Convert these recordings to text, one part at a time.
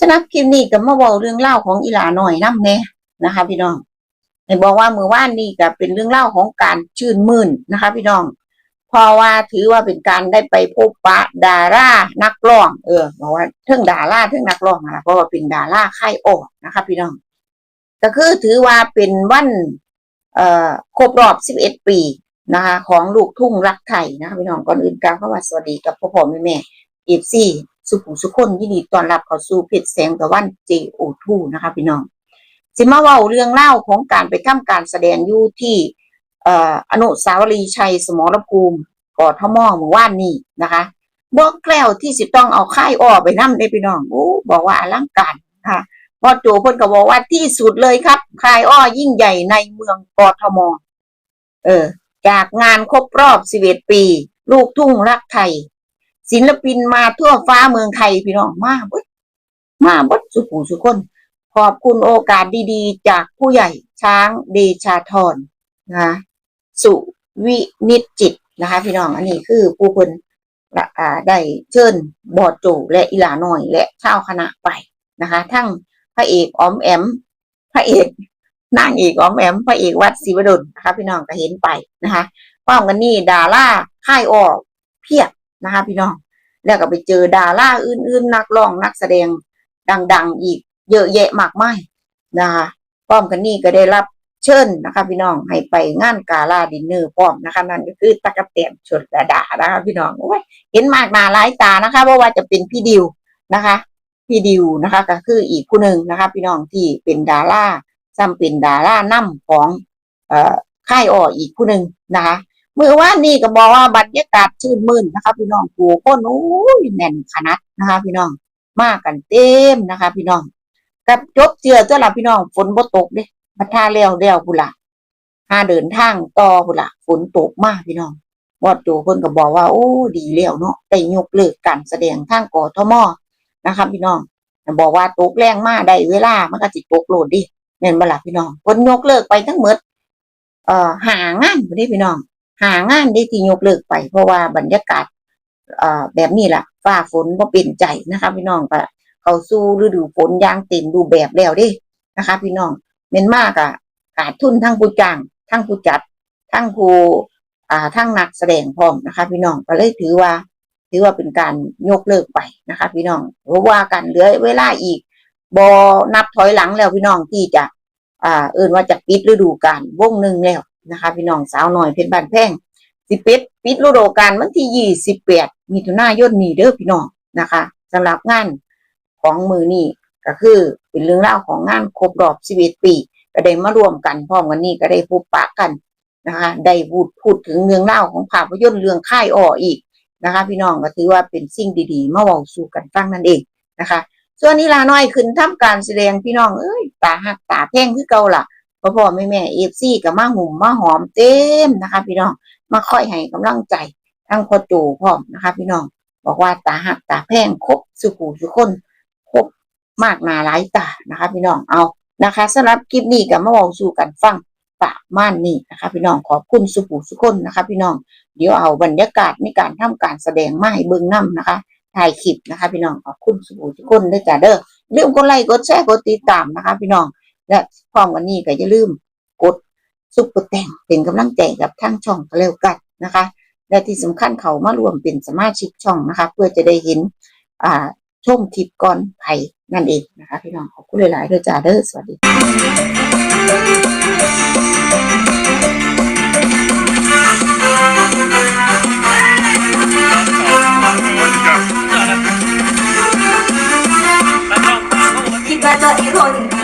สำหรับคลิปนี้ก็มาเว้าเรื่องเล่าของอีหลาหน่อยนํแน่นะคะ พี่น้องเห็นบอกว่ามือว่านนี่ก็เป็นเรื่องเล่าของการชื่นมื่นนะคะ พี่น้องเพราะว่าถือว่าเป็นการได้ไปพบปะดารานักร้อง เออบอกว่าเทิงดาราเทิงนักร้องนะเพราะว่าเป็นดาราค่ายออกนะคะ พี่น้อง ก็คือถือว่าเป็นวัน เอ่อครบรอบ11ปีนะคะ ของลูกทุ่งรักไทยนะคะพี่น้องก่อนอื่นกล่าวคำว่าสวัสดีกับพ่อพ่อแม่แม่เอฟซี สุขุมสุขคนยินดีต้อนรับเข้าสู่เพจแสงตะวัน JO2 นะคะพี่น้องสิมาเว้าเรื่องเล่าของการไปทำการแสดงอยู่ที่อนุสาวรีย์ชัยสมรภูมิกทมเมื่อวานนี้นะคะบอกแล้วที่สิต้องเอาค่ายอ้อไปนั่ได้พี่น้องโอ้บอกว่าอลังการนะคะพอโจเพิ่นก็บอกว่าที่สุดเลยครับค่ายอ้อยิ่งใหญ่ในเมืองกทมเออ จากงานครบรอบ11ปี ลูกทุ่งรักไทย ศิลปินมาทั่วฟ้าเมืองไทยพี่น้องมาบดมาบดสุขุสุคน ขอบคุณโอกาสดีๆ จากผู้ใหญ่ช้างเดชาธรนะคะสุวินิจจิตนะคะ พี่น้องอันนี้คือผู้คนได้เชิญบอดโจและอีหลาหน่อย และชาวคณะไปนะคะ ทั้งพระเอกออมแอม พระเอกนางเอกออมแอม พระเอกวัดศรีวดลนะคะพี่น้องก็เห็นไปนะคะพร้อมกันนี่ดาราค่ายออกเพียบนะคะพี่น้อง แล้วก็ไปเจอดาราอื่นๆ นักร้องนักแสดงดัง ๆ อีกเยอะแยะมากมายนะคะพร้อมกันนี่ก็ได้รับเชิญนะคะ พี่น้องให้ไปงานกาลาดินเนอร์พร้อมนะคะ นั่นก็คือตะกะแตนชนระดานะคะ พี่น้องโอ้ยเห็นมากหนาหลายตานะคะเพราะว่าจะเป็นพี่ดิวนะคะพี่ดิวนะคะก็คืออีกผู้หนึ่งนะคะ พี่น้องที่เป็นดาราซ้ำเป็นดารานํของเอ่อค่ายอ่ออีกผู้หนึ่งนะคะ มื่อวานนี้ก็บอกว่าบรรยากาศชื่นมื่นนะคะ พี่น้องผู้นโอ้ยแน่นขนาดนะคะ พี่น้องมากกันเต็มนะคะ พี่น้อง กับจบเจือตัวละพี่น้องฝนบ่ตกเด้มาท่าเลี้ยวเลี้ยวพุ่นละหาเดินทางต่อพุ่นละฝนตกมากพี่น้องบอดโจเพิ่นก็บอกว่าโอ้ดีแล้วเนาะได้ยกเลิกการแสดงทางกอทมนะครับพี่น้องบอกว่าตกแรงมากได้เวลามันก็สิตกโหลดดิแม่นบ่ล่ะพี่น้องเพิ่นยกเลิกไปทั้งหมดเอ่อหางานบ่ได้พี่น้อง หางานได้ที่ยกเลิกไป เพราะว่าบรรยากาศเอ่อแบบนี้ล่ะฟ้าฝนบ่เป็นใจนะคะ พี่น้องก็เข้าสู่ฤดูฝนย่างเต็มรูแบบแล้วด้นะคะ พี่น้องเม่นมากอะขาดทุนทั้งผู้จ้าง ทั้งผู้จัด ทั้งผู้อ่าทั้งนักแสดงพร้อมนะคะ พี่น้องก็เลยถือว่า ถือว่าเป็นการยกเลิกไปนะคะ พี่น้องเพราะว่ากันเหลือเวลาอีกบอนับถอยหลังแล้วพี่น้องที่จะ อ่า เอินว่าจะปิดฤดูกาลวงหนึ่งแล้ว นะคะ พี่น้องสาวหน่อยเพชรบานแพงสิเปิดปิดฤดูกาลวันที่ยี่สิบแปดมิถุนายนนี้เด้อพี่น้องนะคะสำหรับงานของมือนี่ก็คือเป็นเรื่องเล่าวของงานครบรอบ11ปี ก็ได้มารวมกันพร้อมกันนี่ก็ได้พบปะกันนะคะ ได้พูดพูดถึงเรื่องเล่าวของภาพยนตร์เรื่องค่ายอ้ออีกนะคะ พี่น้องก็ถือว่าเป็นสิ่งดีๆมาเว้าสู่กันฟังนั่นเองนะคะ ส่วนนี้ลาน้อยขึ้นทำการแสดงพี่น้องเอ้ยตาหักตาแพงคือเก่าล่ะ พ่อพ่อแม่แม่เอฟซีกับมาหุ่มมาหอมเต็มนะคะ พี่น้องมาค่อยให้กำลังใจทั้งพ่อโจพร้อมนะคะ พี่น้องบอกว่าตาหักตาแพงครบสุขูสุคนครบมากหนาหลายตานะคะ พี่น้องเอานะคะสำหรับคลิปนี้ก็มาบอกสู่กันฟังประมาณนี้นะคะ พี่น้องขอบคุณสุภูสุคนนะคะ พี่น้องเดี๋ยวเอาบรรยากาศในการทำการแสดงมาให้เบิ่งนํนะคะถ่ายคลิปนะคะ พี่น้องขอบคุณสุภูสุคนด้วยจ้าเด้อลืมกดไลค์กดแชร์กดติดตามนะคะ พี่น้อง และพร้อมกันนี้ก็อย่าลืมกดซุปเปอร์แตงเป็นกำลังใจกับทางช่องก็แล้วกันนะคะ และที่สำคัญเขามารวมเป็นสมาชิกช่องนะคะ เพื่อจะได้เห็นอ่าชมคลิปก่อนไผ่นั่นเองนะคะพี่น้องขอบคุณหลายๆด้วยจ้าเด้อสวัสดีคิดว่าตัวเองคน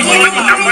我们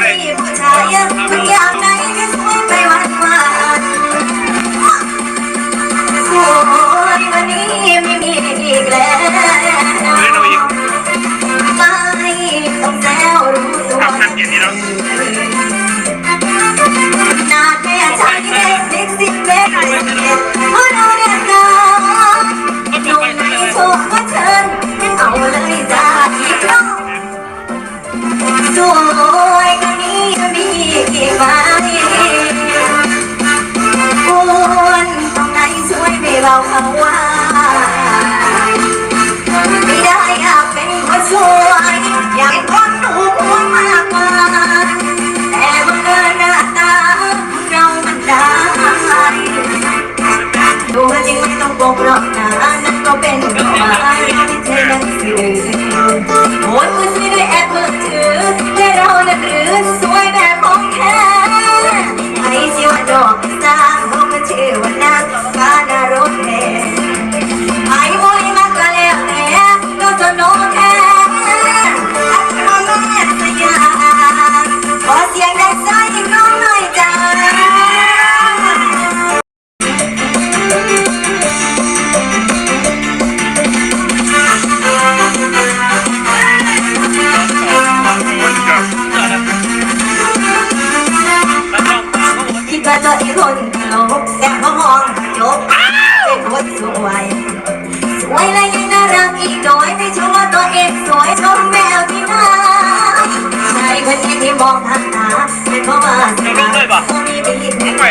เลยป่ะไม่ไป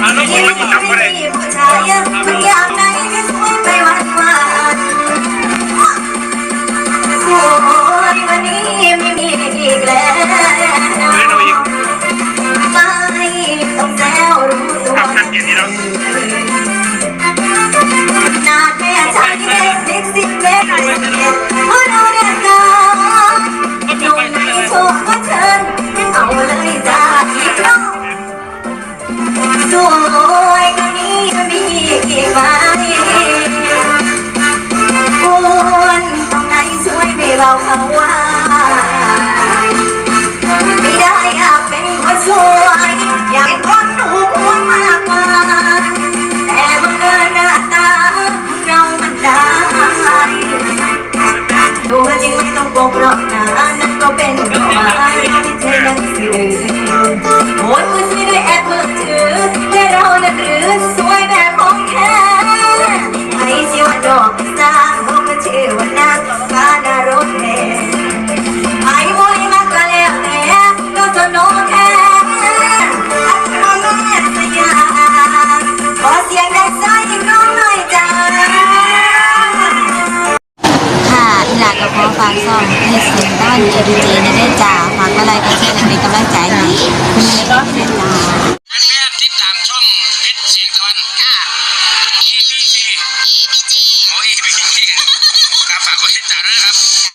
หาน้องคนที่จำไม่ได้ i'm Welcome. Um, องมีส่นได้อยู่ดีๆนะจ้าฝากอะไรก็ช่วนเป็นกำลังใจนะคุณนี้ก็เสร็นแล้วอันแรกติดตามช่องเพชรเสียงตะวันค่ะ E B G E B G